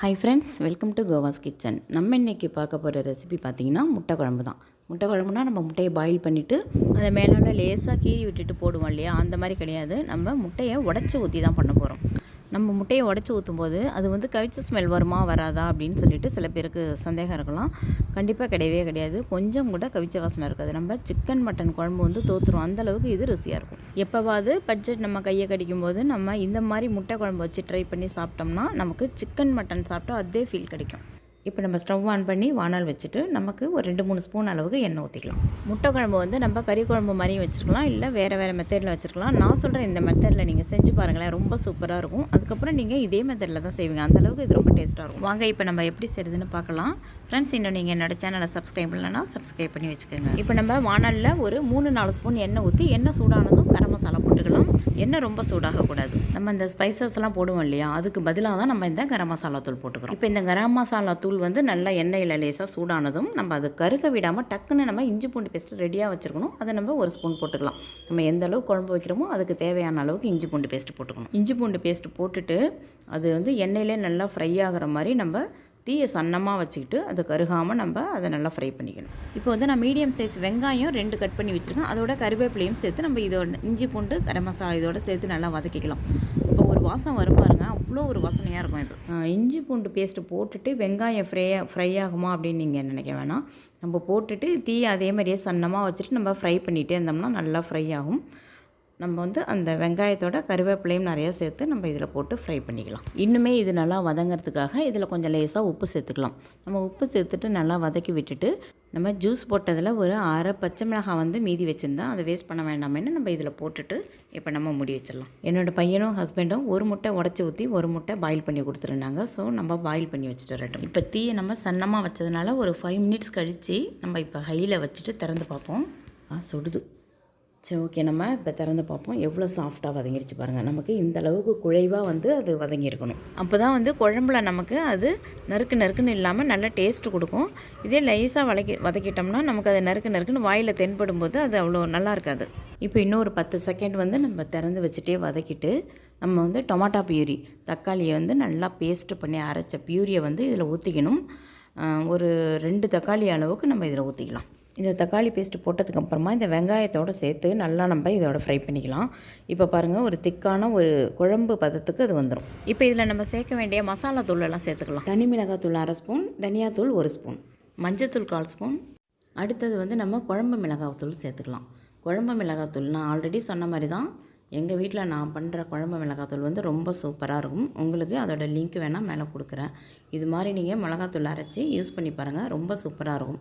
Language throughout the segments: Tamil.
ஹாய் ஃப்ரெண்ட்ஸ் வெல்கம் டு கோவாஸ் கிச்சன் நம்ம இன்றைக்கி பார்க்க போகிற ரெசிபி பார்த்தீங்கன்னா முட்டை குழம்பு தான். முட்டை குழம்புனா நம்ம முட்டையை பாயில் பண்ணிவிட்டு அதை மேலால் லேசாக கீறி விட்டுட்டு போடுவோம் இல்லையா? அந்த மாதிரி கிடையாது. நம்ம முட்டையை உடச்சி ஊற்றி தான் பண்ண போகிறோம் நம்ம முட்டையை உடச்சி ஊற்றும்போது அது வந்து கவிச்ச ஸ்மெல் வருமா வராதா அப்படின்னு சொல்லிட்டு சில பேருக்கு சந்தேகம் இருக்கலாம். கண்டிப்பாக கிடையவே கிடையாது. கொஞ்சம் கூட கவிச்ச வாசனை இருக்காது. நம்ம சிக்கன் மட்டன் குழம்பு வந்து தோற்றுரும் அந்தளவுக்கு இது ருசியாக இருக்கும். எப்போவாது பட்ஜெட் நம்ம கையை கடிக்கும் போது நம்ம இந்த மாதிரி முட்டை குழம்பு வச்சு ட்ரை பண்ணி சாப்பிட்டோம்னா நமக்கு சிக்கன் மட்டன் சாப்பிட்டா அதே ஃபீல் கிடைக்கும். இப்போ நம்ம ஸ்டவ் ஆன் பண்ணி வானல் வச்சுட்டு நமக்கு ஒரு ரெண்டு மூணு ஸ்பூன் அளவுக்கு எண்ணெய் ஊற்றிக்கலாம் முட்டை குழம்பு வந்து நம்ம கறி குழம்பு மாதிரியும் வச்சுருக்கலாம் இல்லை வேறு வேறு மெத்தடில் வச்சுருக்கலாம். நான் சொல்கிற இந்த மெத்தடில் நீங்கள் செஞ்சு பாருங்களேன் ரொம்ப சூப்பராக இருக்கும். அதுக்கப்புறம் நீங்கள் இதே மெத்தடில் தான் செய்வீங்க. அந்த அளவுக்கு இது ரொம்ப டேஸ்ட்டாக இருக்கும். வாங்க இப்போ நம்ம எப்படி செய்யுதுன்னு பார்க்கலாம். ஃப்ரெண்ட்ஸ் இன்னும் நீங்கள் என்னோட சேனலை சப்ஸ்கிரைப் பண்ணலன்னா சப்ஸ்கிரைப் பண்ணி வச்சுக்கோங்க. இப்போ நம்ம வானலில் ஒரு மூணு நாலு ஸ்பூன் எண்ணெய் ஊற்றி எண்ணெய் சூடானதும் கரம் மசாலா போட்டுக்கலாம். எண்ணெய் ரொம்ப சூடாகக்கூடாது. நம்ம இந்த ஸ்பைசஸ்லாம் போடுவோம் இல்லையா அதுக்கு பதிலாக தான் நம்ம இந்த கரம் மசாலா தூள் போட்டுக்கிறோம். இப்போ இந்த கரம் மசாலா தூள் வந்து நல்லா எண்ணெயில் லேசாக சூடானதும் நம்ம அது கருக விடாமல் டக்குன்னு நம்ம இஞ்சி பூண்டு பேஸ்ட் ரெடியாக வச்சுருக்கணும். அதை நம்ம ஒரு ஸ்பூன் போட்டுக்கலாம். நம்ம எந்த அளவு குழம்பு வைக்கிறோமோ அதுக்கு தேவையான அளவுக்கு இஞ்சி பூண்டு பேஸ்ட் போட்டுக்கணும். இஞ்சி பூண்டு பேஸ்ட் போட்டுட்டு அது வந்து எண்ணெயிலே நல்லா ஃப்ரை ஆகிற மாதிரி நம்ம தீயை சன்னமாக வச்சுக்கிட்டு அது கருகாமல் நம்ம அதை நல்லா ஃப்ரை பண்ணிக்கணும். இப்போ வந்து நான் மீடியம் சைஸ் வெங்காயம் ரெண்டு கட் பண்ணி வச்சுருக்கேன். அதோட கருவேப்பிலையும் சேர்த்து நம்ம இதோட இஞ்சி பூண்டு கரம் மசாலா இதோட சேர்த்து நல்லா வதக்கிக்கலாம். வாசம் வரும் பாருங்க. அவ்வளோ ஒரு வாசனையாக இருக்கும் இது. இஞ்சி பூண்டு பேஸ்ட்டு போட்டுட்டு வெங்காயம் ஃப்ரை ஃப்ரை ஆகுமா அப்படின்னு நீங்கள் நினைக்க வேணாம். நம்ம போட்டுட்டு தீ அதே மாதிரியே சன்னமாக வச்சுட்டு நம்ம ஃப்ரை பண்ணிகிட்டே இருந்தோம்னா நல்லா ஃப்ரை ஆகும். நம்ம வந்து அந்த வெங்காயத்தோட கருவேப்பிலையும் நிறையா சேர்த்து நம்ம இதில் போட்டு ஃப்ரை பண்ணிக்கலாம். இன்னுமே இது நல்லா வதங்கிறதுக்காக இதில் கொஞ்சம் லேசாக உப்பு சேர்த்துக்கலாம். நம்ம உப்பு சேர்த்துட்டு நல்லா வதக்கி விட்டுட்டு நம்ம ஜூஸ் போட்டதில் ஒரு அரை பச்சை மிளகாய் வந்து மீதி வச்சுருந்தேன் அதை வேஸ்ட் பண்ண வேண்டாமேன்னு நம்ம இதில் போட்டுட்டு இப்போ நம்ம முடி வச்சிடலாம். என்னோடய பையனும் ஹஸ்பண்டும் ஒரு முட்டை உடச்சி ஊற்றி ஒரு முட்டை பாயில் பண்ணி கொடுத்துருந்தாங்க. ஸோ நம்ம பாயில் பண்ணி வச்சுட்டு வரட்டும். இப்போ தீயை நம்ம சன்னமாக வச்சதுனால ஒரு ஃபைவ் மினிட்ஸ் கழித்து நம்ம இப்போ ஹையில் வச்சுட்டு திறந்து பார்ப்போம். சுடுது. சரி ஓகே நம்ம இப்போ திறந்து பார்ப்போம். எவ்வளோ சாஃப்டாக வதங்கிருச்சு பாருங்கள் நமக்கு இந்த அளவுக்கு குழைவாக வந்து அது வதங்கியிருக்கணும். அப்போ தான் வந்து குழம்புல நமக்கு அது நறுக்கு நறுக்குன்னு இல்லாமல் நல்ல டேஸ்ட்டு கொடுக்கும். இதே லைஸாக வதக்கி வதக்கிட்டோம்னா நமக்கு அது நறுக்கு நறுக்குன்னு வாயில் தென்படும் போது அது அவ்வளோ நல்லா இருக்காது. இப்போ இன்னொரு பத்து செகண்ட் வந்து நம்ம திறந்து வச்சுட்டே வதக்கிட்டு நம்ம வந்து டொமாட்டோ பியூரி தக்காளியை வந்து நல்லா பேஸ்ட் பண்ணி அரைச்ச பியூரியை வந்து இதில் ஊற்றிக்கணும் ஒரு ரெண்டு தக்காளி அளவுக்கு நம்ம இதில் ஊற்றிக்கலாம் இந்த தக்காளி பேஸ்ட் போட்டதுக்கு அப்புறமா இந்த வெங்காயத்தோடு சேர்த்து நல்லா நம்ம இதோட ஃப்ரை பண்ணிக்கலாம். இப்போ பாருங்கள் ஒரு திக்கான ஒரு குழம்பு பதத்துக்கு அது வந்துடும் இப்போ இதில் நம்ம சேர்க்க வேண்டிய மசாலா தூள் எல்லாம் சேர்த்துக்கலாம். தனி மிளகாத்தூள் அரை ஸ்பூன் தனியாத்தூள் ஒரு ஸ்பூன். மஞ்சத்தூள் கால் ஸ்பூன். அடுத்தது வந்து நம்ம குழம்பு மிளகாத்தூள் சேர்த்துக்கலாம். குழம்பு மிளகாத்தூள் நான் ஆல்ரெடி சொன்ன மாதிரி தான் எங்கள் வீட்டில் நான் பண்ணுற குழம்பு மிளகாத்தூள் வந்து ரொம்ப சூப்பராக இருக்கும். உங்களுக்கு அதோட லிங்க் வேணால் மேலே கொடுக்குறேன். இது மாதிரி நீங்கள் மிளகாத்தூள் அரைச்சி யூஸ் பண்ணி பாருங்கள் ரொம்ப சூப்பராக இருக்கும்.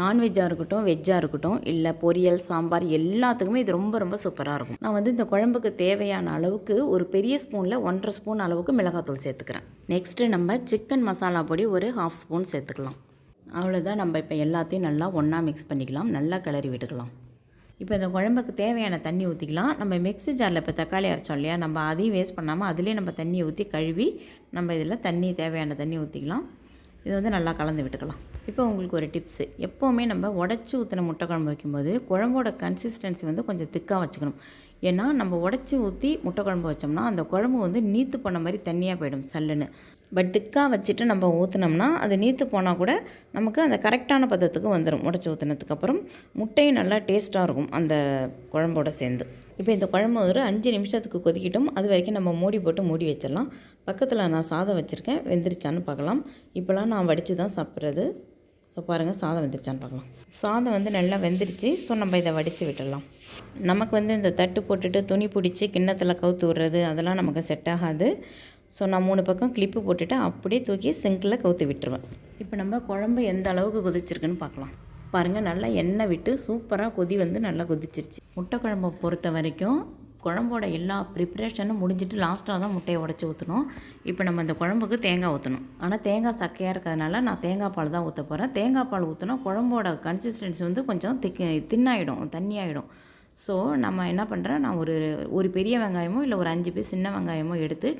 நான்வெஜ்ஜாக இருக்கட்டும் வெஜ்ஜாக இருக்கட்டும் இல்லை பொரியல் சாம்பார் எல்லாத்துக்குமே இது ரொம்ப ரொம்ப சூப்பராக இருக்கும். நான் வந்து இந்த குழம்புக்கு தேவையான அளவுக்கு ஒரு பெரிய ஸ்பூனில் ஒன்றரை ஸ்பூன் அளவுக்கு மிளகாத்தூள் சேர்த்துக்கிறேன். நெக்ஸ்ட்டு நம்ம சிக்கன் மசாலா பொடி ஒரு ஹாஃப் ஸ்பூன் சேர்த்துக்கலாம். அவ்வளோதான் நம்ம இப்போ எல்லாத்தையும் நல்லா ஒன்றா மிக்ஸ் பண்ணிக்கலாம். நல்லா கிளறி விட்டுக்கலாம். இப்போ இந்த குழம்புக்கு தேவையான தண்ணி ஊற்றிக்கலாம் நம்ம மிக்ஸி ஜாரில் இப்போ தக்காளி அரைச்சோம் இல்லையா? நம்ம அதையும் வேஸ்ட் பண்ணாமல் அதிலே நம்ம தண்ணியை ஊற்றி கழுவி நம்ம இதில் தண்ணி தேவையான தண்ணி ஊற்றிக்கலாம் இது வந்து நல்லா கலந்து விட்டுக்கலாம். இப்போ உங்களுக்கு ஒரு டிப்ஸு எப்போவுமே நம்ம உடச்சி ஊற்றின முட்டை குழம்பு வைக்கும்போது குழம்போட கன்சிஸ்டன்சி வந்து கொஞ்சம் திக்காக வச்சுக்கணும். ஏன்னா நம்ம உடச்சி ஊற்றி முட்டை குழம்பு வச்சோம்னா அந்த குழம்பு வந்து நீத்து போன மாதிரி தண்ணியாக போயிடும் சல்லுன்னு. பட் திக்காக வச்சுட்டு நம்ம ஊற்றினோம்னா அது நீத்து போனால் கூட நமக்கு அந்த கரெக்டான பதத்துக்கு வந்துடும் உடச்சி ஊற்றினதுக்கப்புறம் முட்டையும் நல்லா டேஸ்ட்டாக இருக்கும் அந்த குழம்போட சேர்ந்து. இப்போ இந்த குழம்பு ஒரு அஞ்சு நிமிஷத்துக்கு கொதிக்கட்டும். அது வரைக்கும் நம்ம மூடி போட்டு மூடி வச்சிடலாம். பக்கத்தில் நான் சாதம் வச்சுருக்கேன். வெந்துருச்சான்னு பார்க்கலாம். இப்போலாம் நான் வடித்து தான் சாப்பிட்றது. ஸோ பாருங்கள் சாதம் வெந்துருச்சான்னு பார்க்கலாம். சாதம் வந்து நல்லா வெந்துருச்சு. ஸோ நம்ம இதை வடித்து விட்டுடலாம். நமக்கு வந்து இந்த தட்டு போட்டுட்டு துணி பிடிச்சி கிண்ணத்தில் கவுத்து விடுறது அதெல்லாம் நமக்கு செட் ஆகாது. ஸோ நான் மூணு பக்கம் கிளிப்பு போட்டுட்டு அப்படியே தூக்கி சிங்கில் கவுத்து விட்டுருவேன். இப்போ நம்ம குழம்பு எந்த அளவுக்கு கொதிச்சிருக்குன்னு பார்க்கலாம். பாருங்கள் நல்லா எண்ணெய் விட்டு சூப்பராக கொதி வந்து நல்லா கொதிச்சிருச்சு. முட்டை குழம்பை பொறுத்த வரைக்கும் குழம்போட எல்லா ப்ரிப்ரேஷனும் முடிஞ்சிட்டு லாஸ்ட்டாக தான் முட்டையை உடச்சி ஊற்றணும் இப்போ நம்ம இந்த குழம்புக்கு தேங்காய் ஊற்றணும் ஆனால் தேங்காய் சக்கையாக இருக்கிறதுனால நான் தேங்காய் பால் தான் ஊற்ற போகிறேன் தேங்காய் பால் ஊற்றினா குழம்போட கன்சிஸ்டன்சி வந்து கொஞ்சம் திக் தின்னாயிடும் தண்ணியாயிடும். ஸோ நம்ம என்ன பண்ணுறேன் நான் ஒரு ஒரு பெரிய வெங்காயமோ இல்லை ஒரு அஞ்சு பேர் சின்ன வெங்காயமோ எடுத்து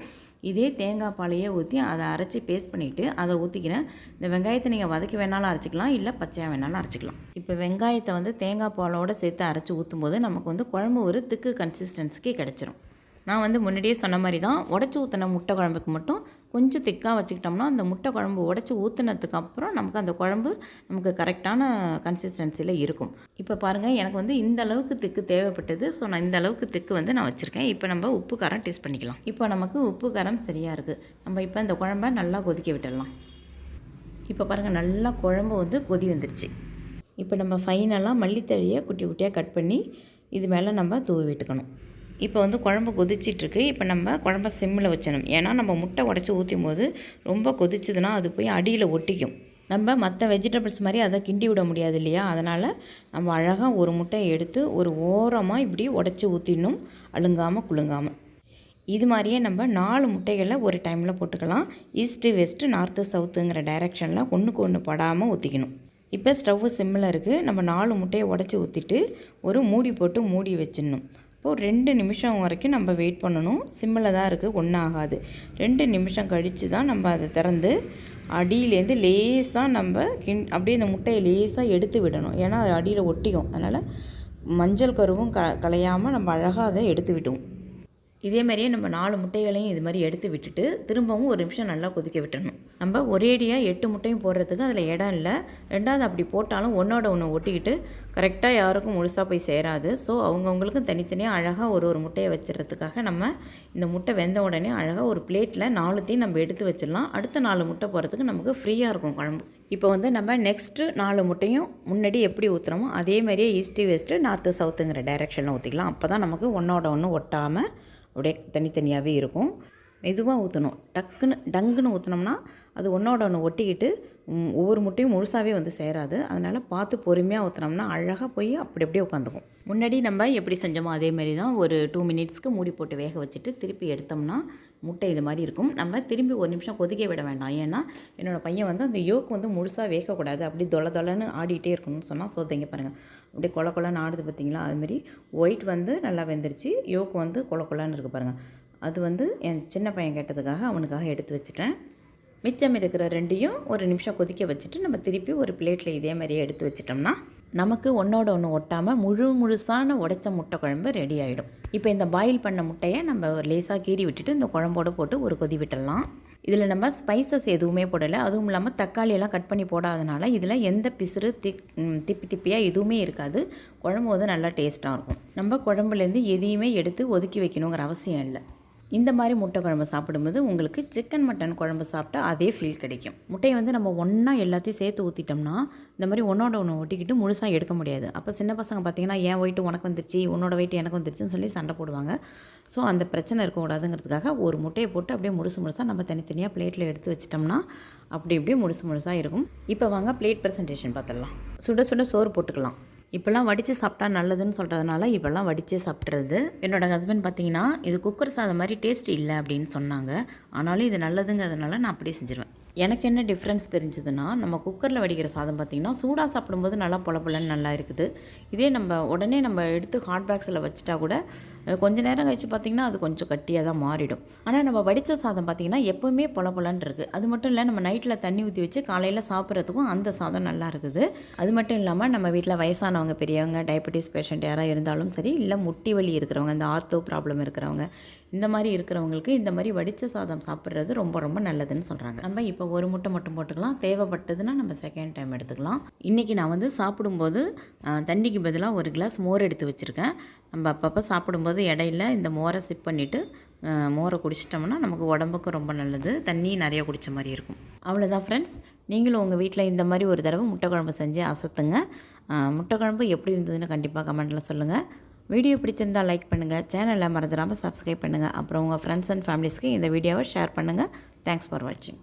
இதே தேங்காய் பாலையே ஊற்றி அதை அரைச்சி பேஸ்ட் பண்ணிவிட்டு அதை ஊற்றிக்கிறேன் இந்த வெங்காயத்தை நீங்கள் வதக்கி வேணாலும் அரைச்சிக்கலாம் இல்லை பச்சையாக வேணாலும் அரைச்சிக்கலாம். இப்போ வெங்காயத்தை வந்து தேங்காய் பாலோடு சேர்த்து அரைச்சி ஊற்றும் போது நமக்கு வந்து குழம்பு ஒரு திக்கு கன்சிஸ்டன்சிக்கு கிடச்சிரும். நான் வந்து முன்னாடியே சொன்ன மாதிரி தான் உடச்சி ஊற்றின முட்டை குழம்புக்கு மட்டும் கொஞ்சம் திக்காக வச்சுக்கிட்டோம்னா அந்த முட்டை குழம்பு உடச்சி ஊற்றுனதுக்கு அப்புறம் நமக்கு அந்த குழம்பு நமக்கு கரெக்டான கன்சிஸ்டன்சியில் இருக்கும். இப்போ பாருங்கள் எனக்கு வந்து இந்த அளவுக்கு திக்கு தேவைப்பட்டது. ஸோ நான் இந்த அளவுக்கு திக்கு வந்து நான் வச்சுருக்கேன். இப்போ நம்ம உப்பு காரம் டேஸ்ட் பண்ணிக்கலாம். இப்போ நமக்கு உப்பு காரம் சரியாக இருக்குது நம்ம இப்போ இந்த குழம்ப நல்லா கொதிக்க விட்டுடலாம். இப்போ பாருங்கள் நல்லா குழம்பு வந்து கொதி வந்துருச்சு. இப்போ நம்ம ஃபைனலாக மல்லித்தழையை குட்டி குட்டியாக கட் பண்ணி இது மேலே நம்ம தூவி விட்டுக்கணும். இப்போ வந்து குழம்பு கொதிச்சிட்ருக்கு. இப்போ நம்ம குழம்ப சிம்மில் வச்சணும் ஏன்னா நம்ம முட்டை உடச்சி ஊற்றும் போது ரொம்ப கொதிச்சதுன்னா அது போய் அடியில் ஒட்டிக்கும். நம்ம மற்ற வெஜிடபிள்ஸ் மாதிரி அதை கிண்டி விட முடியாது இல்லையா? அதனால் நம்ம அழகாக ஒரு முட்டையை எடுத்து ஒரு ஓரமாக இப்படி உடச்சி ஊற்றிடணும் அழுங்காமல் குலுங்காமல் இது மாதிரியே நம்ம நாலு முட்டைகளை ஒரு டைமில் போட்டுக்கலாம். ஈஸ்ட்டு வெஸ்ட்டு நார்த்து சவுத்துங்கிற டைரெக்ஷனில் ஒன்றுக்கு ஒன்று படாமல் ஊற்றிக்கணும் இப்போ ஸ்டவ்வு சிம்மில் இருக்குது நம்ம நாலு முட்டையை உடச்சி ஊற்றிட்டு ஒரு மூடி போட்டு மூடி வச்சிடணும். இப்போது ரெண்டு நிமிஷம் வரைக்கும் நம்ம வெயிட் பண்ணணும். சிம்மில் தான் இருக்குது ஒன்றும் ஆகாது ரெண்டு நிமிஷம் கழித்து தான் நம்ம அதை திறந்து அடியிலேருந்து லேசாக நம்ம கிண் அப்படியே இந்த முட்டையை லேசாக எடுத்து விடணும். ஏன்னா அது அடியில் ஒட்டிக்கும். அதனால் மஞ்சள் கருவும் க கலையாமல் நம்ம அழகாக அதை எடுத்து விடுவோம். இதே மாதிரியே நம்ம நாலு முட்டைகளையும் இது மாதிரி எடுத்து விட்டுட்டு திரும்பவும் ஒரு நிமிஷம் நல்லா கொதிக்க விட்டுறணும். நம்ம ஒரேடியாக எட்டு முட்டையும் போடுறதுக்கு அதில் இடம் இல்லை. ரெண்டாவது அப்படி போட்டாலும் ஒன்றோட ஒன்று ஒட்டிக்கிட்டு கரெக்டாக யாருக்கும் முழுசாக போய் சேராது. ஸோ அவங்கவுங்களுக்கும் தனித்தனியாக அழகாக ஒரு ஒரு முட்டையை வச்சுறதுக்காக நம்ம இந்த முட்டை வெந்த உடனே அழகாக ஒரு பிளேட்டில் நாலுத்தையும் நம்ம எடுத்து வச்சிடலாம். அடுத்த நாலு முட்டை போகிறதுக்கு நமக்கு ஃப்ரீயாக இருக்கும் குழம்பு. இப்போ வந்து நம்ம நெக்ஸ்ட்டு நாலு முட்டையும் முன்னாடி எப்படி ஊற்றுறோமோ அதே மாதிரியே ஈஸ்ட்டு வெஸ்ட்டு நார்த்து சவுத்துங்கிற டைரெக்ஷனில் ஊற்றிக்கலாம் அப்போ தான் நமக்கு ஒன்றோட ஒன்று ஒட்டாமல் அப்படியே தனித்தனியாகவே இருக்கும். மெதுவாக ஊற்றணும் டக்குன்னு டங்குன்னு ஊற்றினோம்னா அது ஒன்றோட ஒன்று ஒட்டிக்கிட்டு ஒவ்வொரு முட்டையும் முழுசாகவே வந்து சேராது. அதனால் பார்த்து பொறுமையாக ஊற்றினோம்னா அழகாக போய் அப்படி அப்படியே உட்காந்துக்கும் முன்னாடி நம்ம எப்படி செஞ்சோமோ அதேமாதிரி தான் ஒரு டூ மினிட்ஸ்க்கு மூடி போட்டு வேக வச்சுட்டு திருப்பி எடுத்தோம்னா முட்டை இது மாதிரி இருக்கும். நம்ம திரும்பி ஒரு நிமிஷம் கொதிக்க விட வேண்டாம். ஏன்னா என்னோடய பையன் வந்து அந்த யோக் வந்து முழுசாக வேகக்கூடாது. அப்படி தொலை தொலைன்னு ஆடிட்டே இருக்கணும்னு சொன்னால் சொத்தைங்க பாருங்கள் அப்படியே கொல கொலன்னு ஆடுது பார்த்தீங்களா? அதுமாரி ஒயிட் வந்து நல்லா வெந்துருச்சு. யோக் வந்து கொல கொலன்னு இருக்குது பாருங்கள் அது வந்து என் சின்ன பையன் கேட்டதுக்காக அவனுக்காக எடுத்து வச்சுட்டேன். மிச்சம் இருக்கிற ரெண்டையும் ஒரு நிமிஷம் கொதிக்க வச்சுட்டு நம்ம திருப்பி ஒரு பிளேட்டில் இதே மாதிரியே எடுத்து வச்சிட்டோம்னா நமக்கு ஒன்றோட ஒன்று ஒட்டாமல் முழு முழுசான உடைச்ச முட்டை குழம்பு ரெடி ஆகிடும் இப்போ இந்த பாயில் பண்ண முட்டையை நம்ம லேசாக கீறி விட்டுட்டு இந்த குழம்போட போட்டு ஒரு கொதி விட்டுடலாம். இதில் நம்ம ஸ்பைசஸ் எதுவுமே போடலை. அதுவும் இல்லாமல் தக்காளியெல்லாம் கட் பண்ணி போடாதனால இதில் எந்த பிசுறு திக் திப்பி திப்பியாக எதுவுமே இருக்காது. குழம்பு வந்து நல்லா டேஸ்ட்டாக இருக்கும். நம்ம குழம்புலேருந்து எதையுமே எடுத்து ஒதுக்கி வைக்கணுங்கிற அவசியம் இல்லை. இந்த மாதிரி முட்டை குழம்பு சாப்பிடும்போது உங்களுக்கு சிக்கன் மட்டன் குழம்பு சாப்பிட்டா அதே ஃபீல் கிடைக்கும். முட்டையை வந்து நம்ம ஒன்றா எல்லாத்தையும் சேர்த்து ஊற்றிட்டோம்னா இந்த மாதிரி ஒன்றோட ஒன்று ஒட்டிக்கிட்டு முழுசாக எடுக்க முடியாது. அப்போ சின்ன பசங்க பார்த்தீங்கன்னா என் வெயிட்டு உனக்கு வந்துருச்சு? உன்னோட வயிட்டு எனக்கு வந்துருச்சுன்னு சொல்லி சண்டை போடுவாங்க. ஸோ அந்த பிரச்சனை இருக்கக்கூடாதுங்கிறதுக்காக ஒரு முட்டையை போட்டு அப்படியே முழுசு முழுசாக நம்ம தனித்தனியாக பிளேட்டில் எடுத்து வச்சிட்டோம்னா அப்படி இப்படியே முழுசு முழுசாக இருக்கும். இப்போ வாங்க பிளேட் ப்ரெசன்டேஷன் பார்த்துடலாம் சுட சுட சோறு போட்டுக்கலாம். இப்போல்லாம் வடித்து சாப்பிட்டா நல்லதுன்னு சொல்கிறதுனால இப்போல்லாம் வடித்தே சாப்பிட்றது என்னோட ஹஸ்பண்ட் பார்த்தீங்கன்னா இது குக்கர் சாதம் மாதிரி டேஸ்ட் இல்லை அப்படின்னு சொன்னாங்க. ஆனாலும் இது நல்லதுங்கிறதுனால நான் அப்படியே செஞ்சுருவேன். எனக்கு என்ன டிஃப்ரென்ஸ் தெரிஞ்சதுன்னா நம்ம குக்கரில் வடிக்கிற சாதம் பார்த்திங்கன்னா சூடாக சாப்பிடும்போது நல்லா பொலப்பலன்னு நல்லா இருக்குது. இதே நம்ம உடனே நம்ம எடுத்து ஹாட் பேக்ஸில் வச்சுட்டா கூட கொஞ்ச நேரம் கழிச்சு பார்த்திங்கன்னா அது கொஞ்சம் கட்டியாக தான் மாறிடும். ஆனால் நம்ம வடித்த சாதம் பார்த்திங்கன்னா எப்போவுமே பொல இருக்குது அது மட்டும் இல்லை நம்ம நைட்டில் தண்ணி ஊற்றி வச்சு காலையில் சாப்பிட்றதுக்கும் அந்த சாதம் நல்லா இருக்குது. அது மட்டும் இல்லாமல் நம்ம வீட்டில் வயசானவங்க பெரியவங்க டயபெட்டிஸ் பேஷண்ட் யாராக இருந்தாலும் சரி இல்லை முட்டி வலி இருக்கிறவங்க இந்த ஆர்த்தோ ப்ராப்ளம் இருக்கிறவங்க இந்த மாதிரி இருக்கிறவங்களுக்கு இந்த மாதிரி வடித்த சாதம் சாப்பிட்றது ரொம்ப ரொம்ப நல்லதுன்னு சொல்கிறாங்க நம்ம இப்போ இப்போ ஒரு முட்டை மட்டும் போட்டுக்கலாம். தேவைப்பட்டதுன்னா நம்ம செகண்ட் டைம் எடுத்துக்கலாம். இன்றைக்கி நான் வந்து சாப்பிடும்போது தண்ணிக்கு பதிலாக ஒரு கிளாஸ் மோர் எடுத்து வச்சுருக்கேன். நம்ம அப்பப்போ சாப்பிடும்போது இடையில இந்த மோரை சிப் பண்ணிவிட்டு மோரை குடிச்சிட்டோம்னா நமக்கு உடம்புக்கு ரொம்ப நல்லது. தண்ணி நிறைய குடித்த மாதிரி இருக்கும். அவ்வளோதான் ஃப்ரெண்ட்ஸ் நீங்களும் உங்கள் வீட்டில் இந்த மாதிரி ஒரு தடவை முட்டை குழம்பு செஞ்சு அசத்துங்க. முட்டை குழம்பு எப்படி இருந்ததுன்னு கண்டிப்பாக கமெண்ட்டில் சொல்லுங்கள் வீடியோ பிடிச்சிருந்தால் லைக் பண்ணுங்கள் சேனலை மறந்துடாமல் சப்ஸ்கிரைப் பண்ணுங்கள் அப்புறம் உங்கள் ஃப்ரெண்ட்ஸ் அண்ட் ஃபேமிலிஸ்க்கு இந்த வீடியோவை ஷேர் பண்ணுங்கள் தேங்க்ஸ் ஃபார் வாட்சிங்